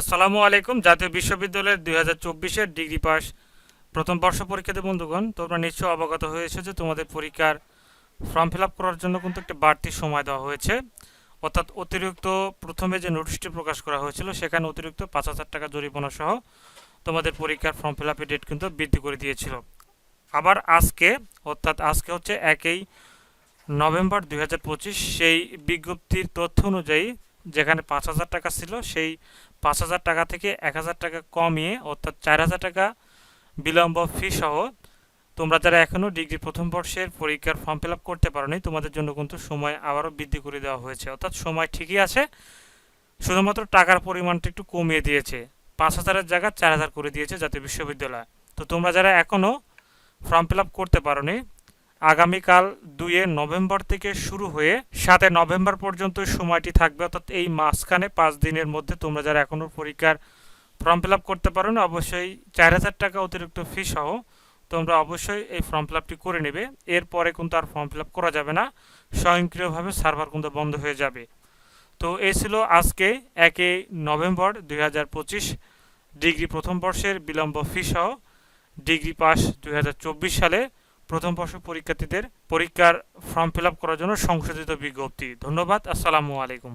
আসসালামু আলাইকুম, জাতীয় বিশ্ববিদ্যালয়ের দুই হাজার চব্বিশের ডিগ্রি পাস প্রথম বর্ষ পরীক্ষাতে বন্ধুগণ, তোমরা নিশ্চয় অবগত হয়েছে যে তোমাদের পরীক্ষার ফর্ম ফিল করার জন্য কিন্তু একটি বাড়তি সময় দেওয়া হয়েছে। অর্থাৎ অতিরিক্ত প্রথমে যে নোটিশটি প্রকাশ করা হয়েছিল, সেখানে অতিরিক্ত পাঁচ হাজার টাকা জরিমানা সহ তোমাদের পরীক্ষার ফর্ম ফিল আপের ডেট কিন্তু বৃদ্ধি করে দিয়েছিল। আবার আজকে, অর্থাৎ আজকে হচ্ছে একই নভেম্বর দুই হাজার পঁচিশ, সেই বিজ্ঞপ্তির তথ্য অনুযায়ী যেখানে পাঁচ হাজার টাকা ছিল, সেই পাঁচ হাজার টাকা থেকে এক হাজার টাকা কমিয়ে, অর্থাৎ চার হাজার টাকা বিলম্ব ফি সহ তোমরা যারা এখনও ডিগ্রি প্রথম বর্ষের পরীক্ষার ফর্ম ফিল আপ করতে পারোনি, তোমাদের জন্য কিন্তু সময় আবারও বৃদ্ধি করে দেওয়া হয়েছে। অর্থাৎ সময় ঠিকই আছে, শুধুমাত্র টাকার পরিমাণটা একটু কমিয়ে দিয়েছে। পাঁচ হাজারের জায়গা চার হাজার করে দিয়েছে জাতীয় বিশ্ববিদ্যালয়। তো তোমরা যারা এখনও ফর্ম ফিল আপ করতে পারোনি আগামীকাল দুইয়ে নভেম্বর থেকে শুরু হয়ে সাতে নভেম্বর পর্যন্ত সময়টি থাকবে, অর্থাৎ এই মাঝখানে পাঁচ দিনের মধ্যে তোমরা যারা এখনও পরীক্ষার ফর্ম ফিল করতে পারো না, অবশ্যই চার হাজার টাকা অতিরিক্ত ফি সহ তোমরা অবশ্যই এই ফর্ম ফিল করে নেবে। এরপরে কিন্তু আর ফর্ম ফিল করা যাবে না, স্বয়ংক্রিয়ভাবে সার্ভার কিন্তু বন্ধ হয়ে যাবে। তো এই ছিল আজকে একে নভেম্বর দুই হাজার পঁচিশ ডিগ্রি প্রথম বর্ষের বিলম্ব ফি সহ ডিগ্রি পাস দুই হাজার চব্বিশ সালে। প্রথম বর্ষ পরীক্ষার্থীদের পরীক্ষার ফর্ম ফিল করার জন্য সংশোধিত বিজ্ঞপ্তি। ধন্যবাদ আসসালামু আলাইকুম।